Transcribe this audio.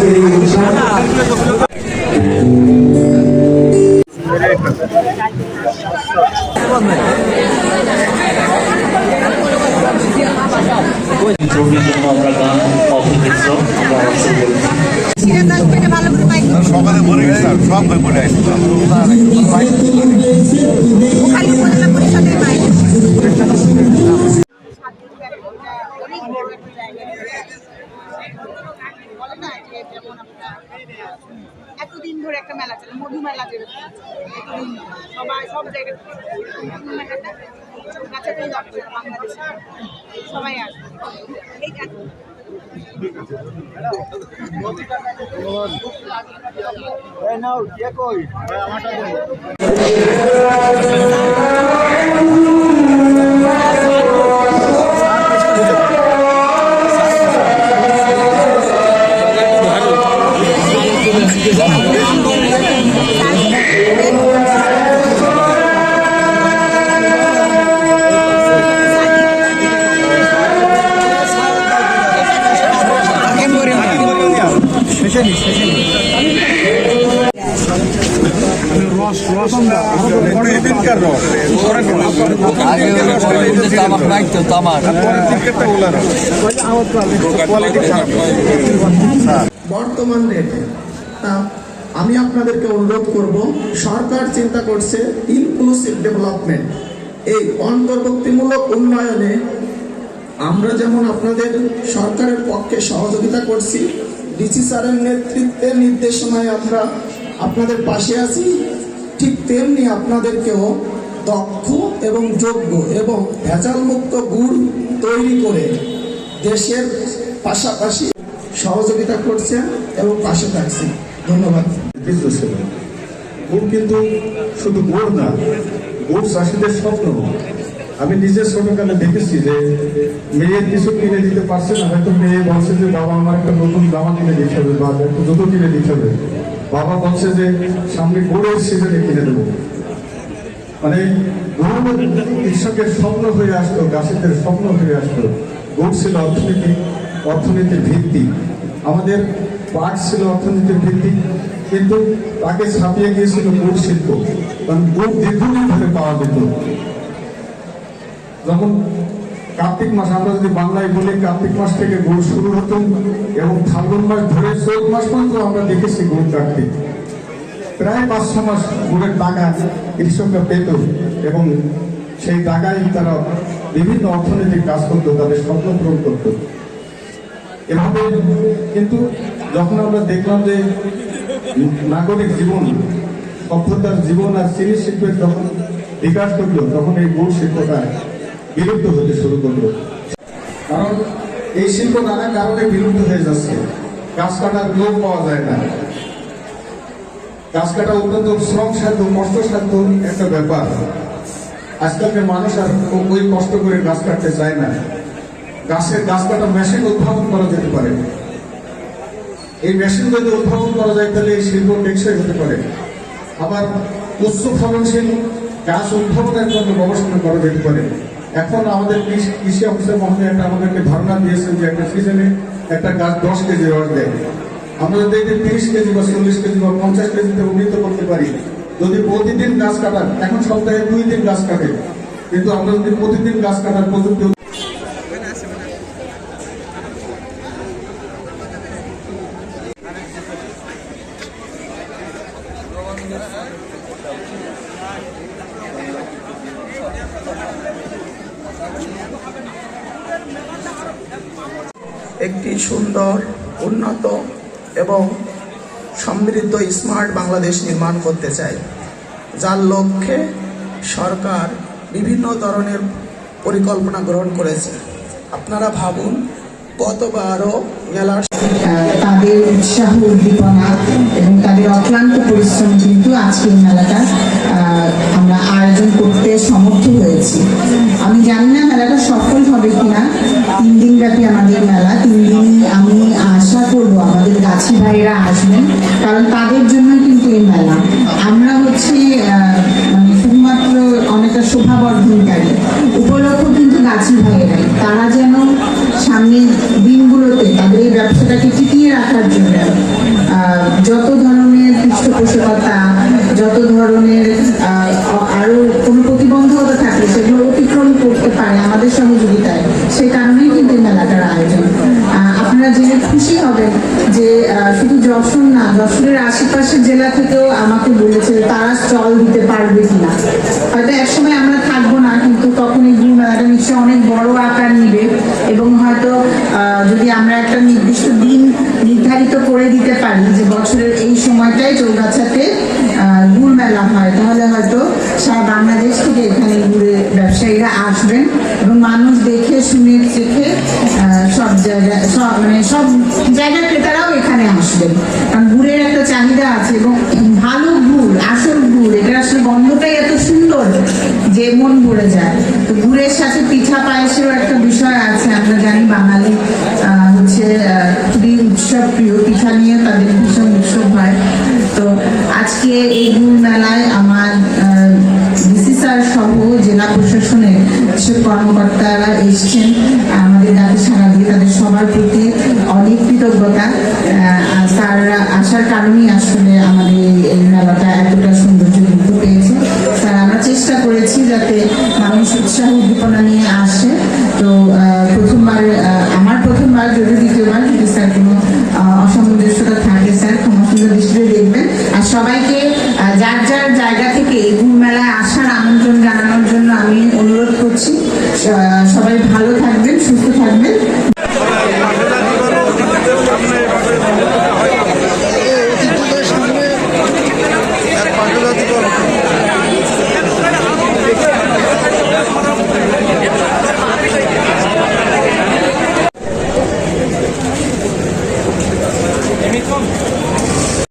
আজকের এই অনুষ্ঠান ছবির জন্য আমরা গান অপেক্ষিত আমরা অবশ্যই বলছি সকালে বলে সব বই পড়ে আসছে এতদিন ধরে একটা মেলা চলে মধু মেলা যেরকম এতদিন সবাই সব জায়গায় মধু মেলাটা কাছাকাছি বাংলাদেশে। সবাই আসবে ঠিক আছে বর্তমান রেটে। আমি আপনাদেরকে অনুরোধ করব, সরকার চিন্তা করছে ইনক্লুসিভ ডেভেলপমেন্ট এই অন্তর্ভুক্তিমূলক উন্নয়নে আমরা যেমন আপনাদের সরকারের পক্ষে সহযোগিতা করছি, ডিসি স্যারের নেতৃত্বে নির্দেশনায় আমরা আপনাদের পাশে আছি। ঠিক তেমনি আপনাদেরকেও দক্ষ এবং যোগ্য এবং ভেজালমুক্ত গুড় তৈরি করে দেশের পাশাপাশি সহযোগিতা করছেন এবং পাশে থাকছেন। ধন্যবাদ। গুড় কিন্তু শুধু গুড় না, গুড় চাষিদের স্বপ্ন। আমি নিজের ছোটকালে দেখেছি যে মেয়ের কিছু কিনে দিতে পারছে না, হয়তো মেয়ে বলছে যে বাবা আমার একটা নতুন জামা কিনে দিতে হবে বা একটা জুতো কিনে দিতে হবে। বাবা বলছে যে সামনে গুড়ের সিজনে কিনে দেবো। মানে কৃষকের স্বপ্ন হয়ে আসতো গাছেদের স্বপ্ন হয়ে আসতো গুড় ছিল অর্থনীতি, অর্থনীতির ভিত্তি। আমাদের পাট ছিল অর্থনীতির ভিত্তি, কিন্তু তাকে ছাপিয়ে গিয়েছিল গুড় শিল্প। কারণ গুড় দীর্ঘদিন ধরে পাওয়া যেত। যখন কার্তিক মাস, আমরা যদি বাংলায় বলি, কার্তিক মাস থেকে গুড় শুরু হতো এবং ফাল্গুন মাস ধরে চৈত মাস পর্যন্ত আমরা দেখেছি গুড় কাটতে প্রায় পাঁচ, ছ মাস গুড়ের টাকা কৃষকরা পেত এবং সেই টাকায় তারা বিভিন্ন অর্থনৈতিক কাজ করতো, তাদের স্বপ্ন পূরণ করত। এভাবে কিন্তু যখন আমরা দেখলাম যে নাগরিক জীবন সভ্যতার জীবন আর চিনি শিল্পের যখন বিকাশ করল তখন এই গুড় শিল্পটা বিলুপ্ত হতে শুরু করল। কারণ এই শিল্প নানা কারণে বিলুপ্ত হয়ে যাচ্ছে। গাছ কাটার লোক পাওয়া যায় না। গাছ কাটা অত্যন্ত শ্রম সাধ্য কষ্টসাধ্য একটা ব্যাপার। আজকালকার মানুষ আর ওই কষ্ট করে গাছ কাটতে চায় না। গাছের গাছ কাটা মেশিন উদ্ভাবন করা যেতে পারে। এই মেশিন যদি উদ্ভাবন করা যায়, তাহলে এই শিল্প টেকসই হতে পারে। আবার উচ্চ ফলনশীল গাছ উদ্ভাবনের জন্য গবেষণা করা যেতে পারে। এখন আমাদের কৃষি অফিসার মহোদয় একটা আমাদেরকে ধারণা দিয়েছেন যে একটা সিজনে একটা গাছ দশ কেজি রস দেয়। আমরা যদি এটি তিরিশ কেজি বা চল্লিশ কেজি বা পঞ্চাশ কেজিতে উন্নীত করতে পারি, যদি প্রতিদিন গাছ কাটার, এখন সপ্তাহে দুই দিন গাছ কাটে, কিন্তু আমরা যদি প্রতিদিন গাছ কাটার প্রযুক্তি একটি সুন্দর, উন্নত এবং সমৃদ্ধ স্মার্ট বাংলাদেশ নির্মাণ করতে চাই, যার লক্ষ্যে সরকার বিভিন্ন ধরনের পরিকল্পনা গ্রহণ করেছে। আপনারা ভাবুন, গতবারও মেলার তাদের উৎসাহ, উদ্দীপনা এবং তাদের অক্লান্ত পরিশ্রম কিন্তু আজকের মেলাটা আমরা আয়োজন করতে ব্যাপী আমাদের মেলা। তিন দিনই আমি আশা করব আমাদের গাছি ভাইরা আসবেন, কারণ তাদের জন্যই কিন্তু এই মেলা। আমরা হচ্ছি মানে শুধুমাত্র অনেকটা শোভাবর্ধনকারী, উপলক্ষ কিন্তু গাছি ভাইয়েরাই। তারা যেন সামনের দিনগুলোতে তাদের এই ব্যবসাটাকে টিকিয়ে রাখার জন্য যত ধরনের পৃষ্ঠপোষকতা যশোরের আশেপাশের জেলা থেকেও আমাকে বলেছে তারা স্টল দিতে পারবে কিনা। হয়তো একসময় আমরা থাকব না কিন্তু তখন এই গুড় মেলাটা নিশ্চয়ই অনেক বড় আকার নিবে এবং হয়তো যদি আমরা একটা নির্দিষ্ট দিন নির্ধারিত করে দিতে পারি যে বছরের এই সময়টাই চৌগাছাতে গুড় মেলা হয় তাহলে হয়তো সারা বাংলাদেশ থেকে এখানে গুড়ের ব্যবসায়ীরা আসবেন এবং মানুষ দেখে শুনে আহ, সব জায়গায় সব মানে সব জায়গার ক্রেতারাও এখানে আসবেন। চাহিদা আছে এবং ভালো গুড়, আসল গুড়, এটা আসলে গন্ধটাই এত সুন্দর যে মন ভরে যায়। তো গুড়ের সাথে পিঠা পায়েসেরও একটা বিষয় আছে, আমরা জানি বাঙালি হচ্ছে খুবই উৎসব প্রিয়, পিঠা নিয়ে তাদের ভীষণ উৎসব হয়। তো আজকে এই গুড় মেলায় আমার ডিসি স্যার সহ জেলা প্রশাসনের কর্মকর্তারা এসছেন। আমাদের ডাকে সারা দিয়ে তাদের সবার প্রতি অনেক কৃতজ্ঞতা আহ, স্যাররা আসার কারণেই আসলে আমাদের এই- মেলাটা এতটা সৌন্দর্য কিন্তু পেয়েছে। স্যার আমরা চেষ্টা করেছি যাতে মানুষ উৎসাহ উদ্দীপনা নিয়ে আসে। তো প্রথমবার আমার প্রথমবার যদি দ্বিতীয়বার যদি স্যার কোনো অসামঞ্জস্যতা থাকে, স্যার ক্ষমাসুন্দর দৃষ্টিতে দেখবেন। আর সবাইকে যার যার জায়গা থেকে এই মেলায় আসার আমন্ত্রণ জানানোর জন্য আমি অনুরোধ করছি।